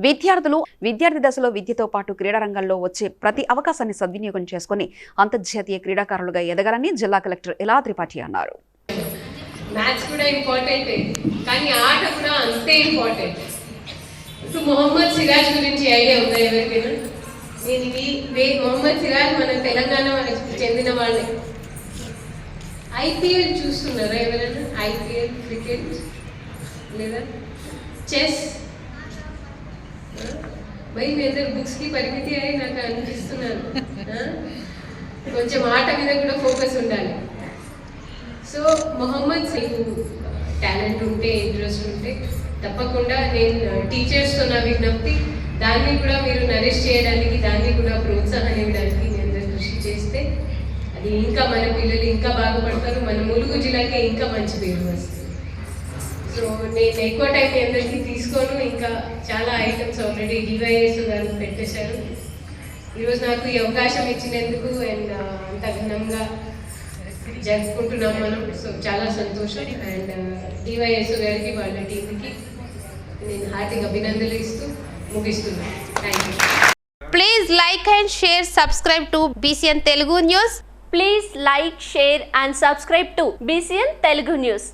విద్యార్థులు విద్యార్థి దశలో విద్యతో పాటు క్రీడారంగంలో వచ్చే ప్రతి అవకాశాన్ని సద్వినియోగం చేసుకుని అంతర్జాతీయ క్రీడాకారులుగా ఎదగాలని జిల్లా కలెక్టర్ ఎలా త్రిపాఠి అన్నారు. మ్యాథ్స్ కూడా ఇంపార్టెంటే కానీ ఆట కూడా అంతే ఇంపార్టెంట్ ఇప్పుడు మొహమ్మద్ సిరాజ్ గురించి ఐడియా ఉందా ఎవరికైనా? నేను వే- మొహమ్మద్ సిరాజ్ మన తెలంగాణ వాళ్ళకి చెందిన వాళ్ళే. ఐపీఎల్ చూస్తున్నారా ఎవరైనా? ఐపీఎల్ క్రికెట్ లేదా? చెస్? మరి మీ అందరు బుక్స్కి పరిమితి అని నాకు అనిపిస్తున్నాను కొంచెం ఆట మీద కూడా ఫోకస్ ఉండాలి. సో మొహమ్మద్ నీకు టాలెంట్ ఉంటే ఇంట్రెస్ట్ ఉంటే తప్పకుండా నేను టీచర్స్తో నా విజ్ఞప్తి దాన్ని కూడా మీరు నరేష్ చేయడానికి దాన్ని కూడా ప్రోత్సాహం ఇవ్వడానికి నేను అందరూ కృషి చేస్తే అది ఇంకా మన పిల్లలు ఇంకా బాగుపడతారు మన ములుగు జిల్లాకే ఇంకా మంచి పేరు వస్తుంది. సో నేను ఎక్కువ టైం మీ అందరికీ తీసుకోను ఇంకా చాలా ఐటమ్స్ ఆల్రెడీ డివైఎస్ గారు పెట్టేశారు. ఈరోజు నాకు ఈ అవకాశం ఇచ్చినందుకు అండ్ uh, అంత ఘనంగా జరుపుకుంటున్నాం మనం. సో చాలా సంతోషం. అండ్ డివైఎస్ uh, గారికి వాళ్ళ టీంకి నేను హార్దిక అభినందనలు ఇస్తూ ముగిస్తున్నాను thank you please like and share subscribe to BCN Telugu news please like share and subscribe to BCN Telugu news